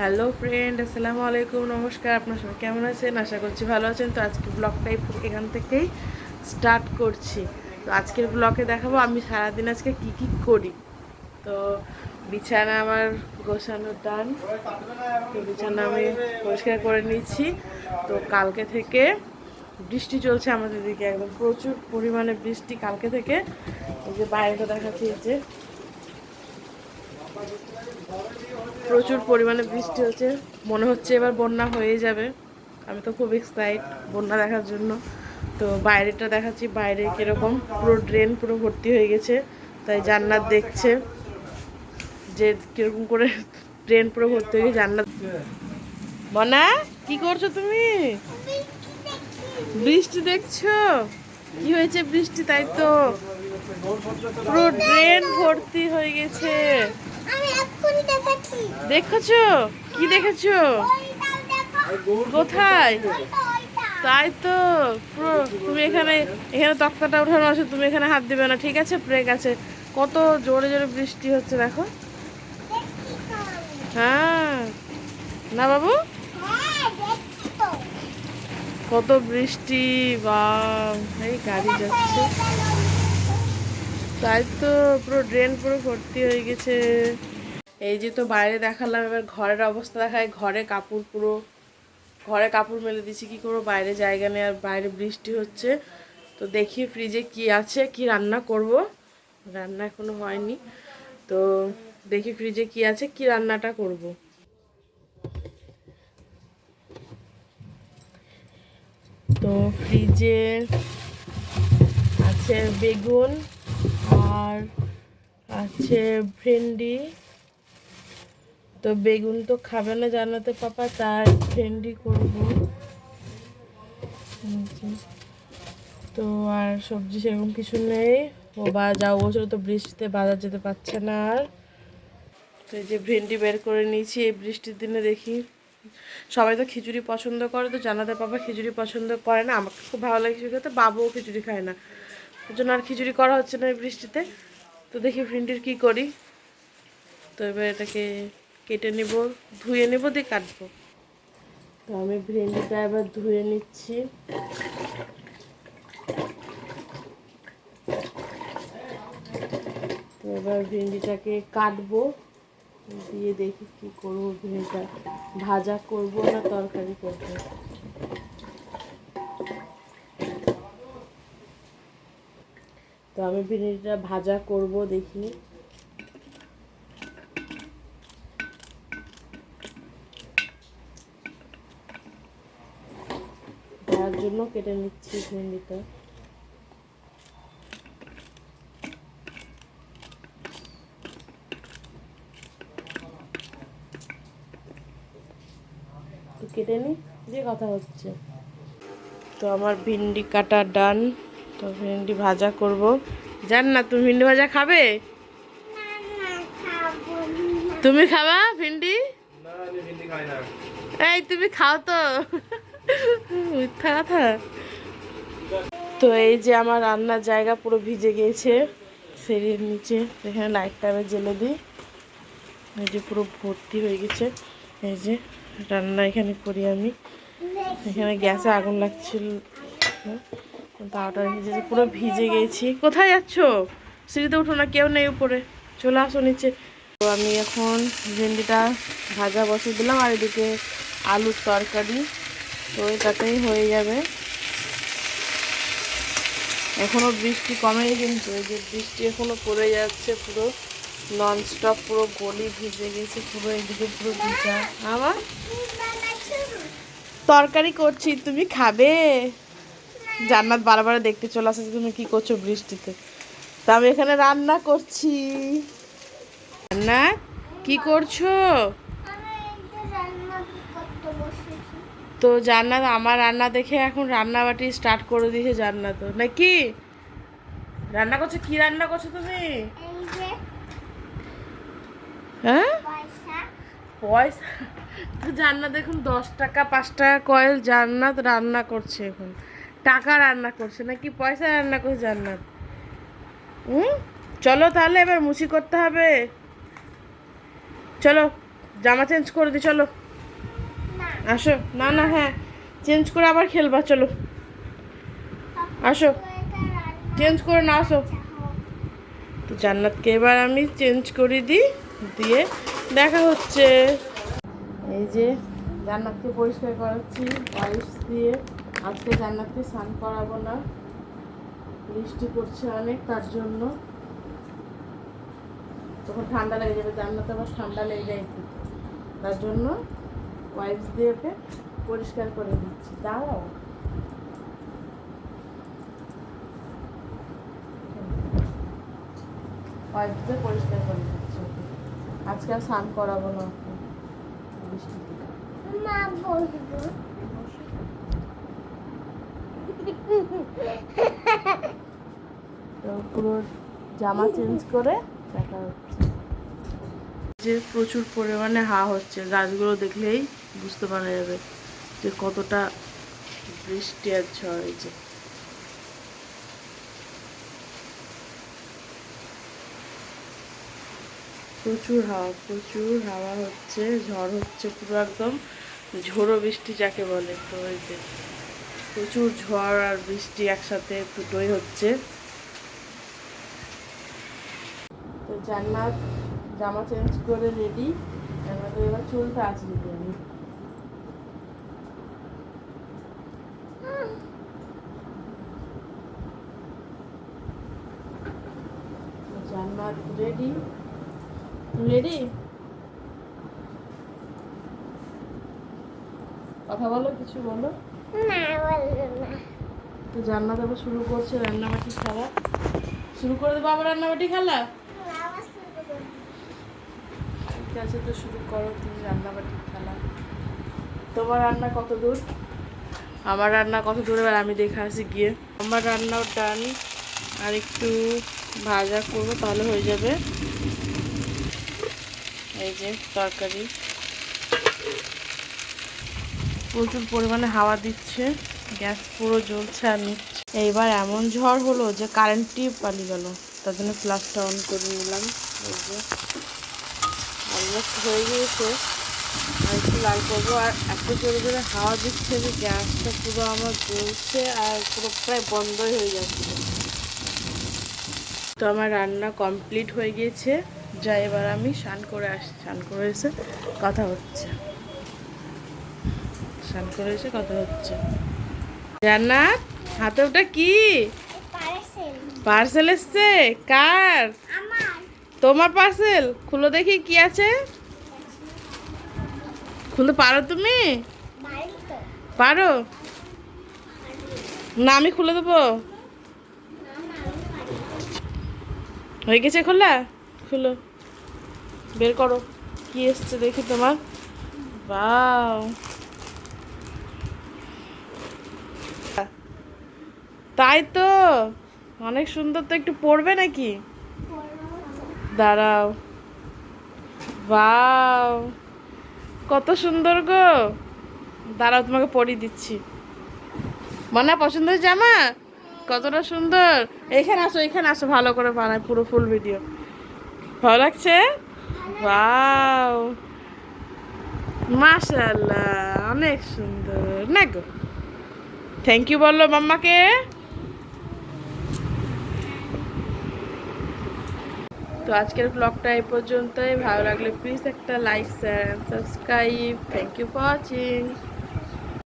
Hello friend, আসসালামু আলাইকুম, নমস্কার, আপনার সবাই কেমন আছেন? আশা করছি ভালো আছেন। তো আজকে ব্লগটা এখান থেকেই স্টার্ট করছি। তো আজকের ব্লগে দেখাবো আমি সারাদিন আজকে কি কি করি। তো বিছানা আমার গোছানোর টান তো বিছানা আমি পরিষ্কার করে নিচ্ছি তো কালকে থেকে বৃষ্টি চলছে আমাদের দিকে একদম প্রচুর পরিমাণে বৃষ্টি কালকে থেকে। এই যে বাইরেটা দেখাচ্ছি যে প্রচুর পরিমাণে বৃষ্টি হচ্ছে। মনে হচ্ছে এবার বন্যা হয়ে যাবে। আমি তো খুব এক্সাইট বন্যা দেখার জন্য। তো বাইরেটা দেখাচ্ছি, বাইরে কীরকম? পুরো ড্রেন পুরো ভর্তি হয়ে গেছে। তাই জান্নাত দেখছে যে কীরকম করে ড্রেন পুরো ভর্তি হয়ে গেছে, জান্নাত মনা কি করছ তুমি? বৃষ্টি দেখছ? কি হয়েছে বৃষ্টি তাই তো? পুরো ড্রেন ভর্তি হয়ে গেছে। দেখেছ। কি দেখেছ? কোথায়? তাই তো। তুমি এখানে এখানে তক্তাটা উঠানো আছে তুমি এখানে হাত দিবে না, ঠিক আছে? ব্রেক আছে। কত জোরে জোরে বৃষ্টি হচ্ছে, দেখো। হ্যাঁ। না বাবু? কত বৃষ্টি বা এই গাড়ি যাচ্ছে। তাই তো, পুরো ড্রেন পুরো ভর্তি হয়ে গেছে। এই যে তো বাইরে দেখালাম, এবার ঘরের অবস্থা দেখায়, ঘরে কাপড় পুরো, ঘরে কাপড় মেলে দিচ্ছি কি করব? বাইরে জায়গা নেই, আর বাইরে বৃষ্টি হচ্ছে। তো দেখি ফ্রিজে কি আছে, কি রান্না করব? রান্না এখনও হয়নি। তো দেখি ফ্রিজে কি আছে, কি রান্নাটা করব? তো ফ্রিজে আছে বেগুন, আর আছে ভেন্ডি তো বেগুন তো খাবে না জানাতে পাপা, তাই ভেন্ডি করব। তো আর সবজি সেরকম কিছু নেই। ও বা যাও বছর তো বৃষ্টিতে বাজার যেতে পারছে না আর। তো এই যে ভেন্ডি বের করে নিয়েছি এই বৃষ্টির দিনে দেখি। সবাই তো খিচুড়ি পছন্দ করে, তো জানাতে পাপা খিচুড়ি পছন্দ করে না। আমাকে খুব ভালো লাগে খিচুড়ি খেতে, বাবুও খিচুড়ি খায় না। ওই জন্য আর খিচুড়ি করা হচ্ছে না এই বৃষ্টিতে। তো দেখি ভেন্ডির কি করি। তো এবার এটাকে কেটে নেব, ধুয়ে নেব, দিয়ে কাটবো। তো আমি ভেন্ডিটা এবার ধুয়ে নিচ্ছি। তো এবার ভেন্ডিটাকে কাটবো, দিয়ে দেখি কি করব। ভেন্ডিটা ভাজা করব না তরকারি করব? তো আমি ভেন্ডিটা ভাজা করব দেখি তার জন্য কেটে নিচ্ছি ভেন্ডিটা তো কেটে নি দিয়ে কথা হচ্ছে। তো আমার ভিন্ডি কাটা ডান তো ভিন্ডি ভাজা করব। জান না তুমি ভিন্ডি ভাজা খাবে? তুমি খাবা ভিন্ডি? এই তুমি খাও তো। তো এই যে আমার রান্নার জায়গা পুরো ভিজে গিয়েছে সিঁড়ির নিচে, এখানে লাইটটা আমি জেলে দিই। এই যে পুরো ভর্তি হয়ে গেছে। এই যে রান্না এখানে করি আমি। এখানে গ্যাসে আগুন লাগছিল। তাওটা যে পুরো ভিজে গেছি। কোথায় যাচ্ছ? সিঁড়িতে উঠো না, কেউ নেই উপরে। চলে আসো নিচে। তো আমি এখন ভেন্ডিটা ভাজা বসিয়ে দিলাম, আর এদিকে আলুর তরকারি। তো এটাতেই হয়ে যাবে। এখনও বৃষ্টি কমেনি কিন্তু, এই যে বৃষ্টি এখনও পড়ে যাচ্ছে পুরো নন স্টপ পুরো গলি ভিজে গেছে, পুরো এদিকে পুরো ভিজা। আমার তরকারি করছি, তুমি খাবে? জান্নাত বারবার দেখতে চলে আসে যে তুমি কি করছ বৃষ্টিতে। তা আমি এখানে রান্না করছি। জান্নাত, কি করছ আমি এইটা রান্না করতে বসেছি তো জান্নাত আমার রান্না দেখে এখন রান্না বাটি স্টার্ট করে দিয়েছে জান্নাত। নাকি? রান্না করছ? কি রান্না করছ তুমি? হ্যাঁ? পয়সা। তো জান্নাত দেখুন দশ টাকা পাঁচ টাকা কয়েল জান্নাত রান্না করছে এখন। টাকা রান্না করছে নাকি পয়সা রান্না করছে জান্নাত? হুম? চলো তাহলে এবার মুছি করতে হবে। চলো জামা চেঞ্জ করে দি চলো। আসো, না না হ্যাঁ চেঞ্জ করে আবার খেলবা, চলো। আসো চেঞ্জ করে না আসো। তো জান্নাতকে এবার আমি চেঞ্জ করে দিই, দিয়ে দেখা হচ্ছে। এই যে জান্নাতকে পরিষ্কার করাচ্ছি ওয়াইপস দিয়ে। আজকে জান্নাতকে স্নান করাবো না। বৃষ্টি পড়ছে অনেক, তার জন্য। তখন ঠান্ডা লেগে যাবে, জান্নাত আবার ঠান্ডা লেগে যায় তার জন্য ওয়াইপস দিয়ে ওকে পরিষ্কার করে দিচ্ছি। দাঁড়াও। ওয়াইপস দিয়ে পরিষ্কার করে দিচ্ছি ওকে। আজকে আর স্নান করাবো না ওকে। বৃষ্টিতে মা বসবো তো পুরো জামা চেঞ্জ করে দেখা হচ্ছে। যে প্রচুর পরিমাণে হা হচ্ছে গাছগুলো দেখলেই বুঝতে পারা যাবে যে কতটা বৃষ্টি আর ঝড় হয়েছে। প্রচুর হাওয়া প্রচুর হাওয়া হচ্ছে, ঝড় হচ্ছে পুরো একদম ঝোড়ো বৃষ্টি যাকে বলে তো ওই যে প্রচুর ঝড় আর বৃষ্টি একসাথে দুটোই হচ্ছে। তো জান্নাত জামা চেঞ্জ করে রেডি জান্নাতের এবার চুলটা আঁচড়ে দিই জান্নাত রেডি রেডি কথা বলো কিছু বলো? না বলল না। তো জান্নাত আবার শুরু করছে রান্নাবাটি খেলা শুরু করে দেবো আবার রান্নাবাটি খেলা। ঠিক আছে তো শুরু করো তুমি রান্নাবাটির খেলা। তোমার রান্না কত দূর? আমার রান্না কত দূর? এবার আমি দেখে আসি গিয়ে। আমার রান্নাও ডান আর একটু ভাজা করব তাহলে হয়ে যাবে। এই যে তরকারি। প্রচুর পরিমাণে হাওয়া দিচ্ছে, গ্যাস পুরো জ্বলছে আর নিচ্ছে। এইবার এমন ঝড় হলো যে কারেন্টটি পালিয়ে গেল। তার জন্য ফ্লাশটা অন করে নিলাম। এই যে হয়ে গিয়েছে। আর একটু লাল করব। আর এত জোরে জোরে হাওয়া দিচ্ছে যে গ্যাসটা পুরো আমার জ্বলছে আর পুরো প্রায় বন্ধই হয়ে যাচ্ছে। তো আমার রান্না কমপ্লিট হয়ে গিয়েছে। যা এবার আমি স্নান করে আসি, স্নান করে এসে কথা হচ্ছে। স্নান করে এসে কথা হচ্ছে। জান্নাত, হাতে ওটা কি? পার্সেল এসছে। কার? তোমার পার্সেল? খুলো দেখি কি আছে। খুলতে পারো তুমি? পারো। না, আমি খুলে দেবো না না আমি পারি। হয়ে গেছে খোলা খুলো। বের করো। কি এসছে দেখি তোমার? বাও তাই তো? অনেক সুন্দর তো একটু পড়বে নাকি? দাঁড়াও। বাও কত সুন্দর গো। দাঁড়াও, তোমাকে পরিয়ে দিচ্ছি। মনে পছন্দ হয়েছে জামা? কতটা সুন্দর? এখানে আসো এখানে আসো, ভালো করে বানায় পুরো ফুল ভিডিও ভালো লাগছে? বাও মাশাল্লাহ অনেক সুন্দর। না গো। থ্যাংক ইউ বলল মাম্মাকে। তো আজকের ব্লগটা এই পর্যন্তই। ভালো লাগলে প্লিজ একটা like share subscribe thank you for watching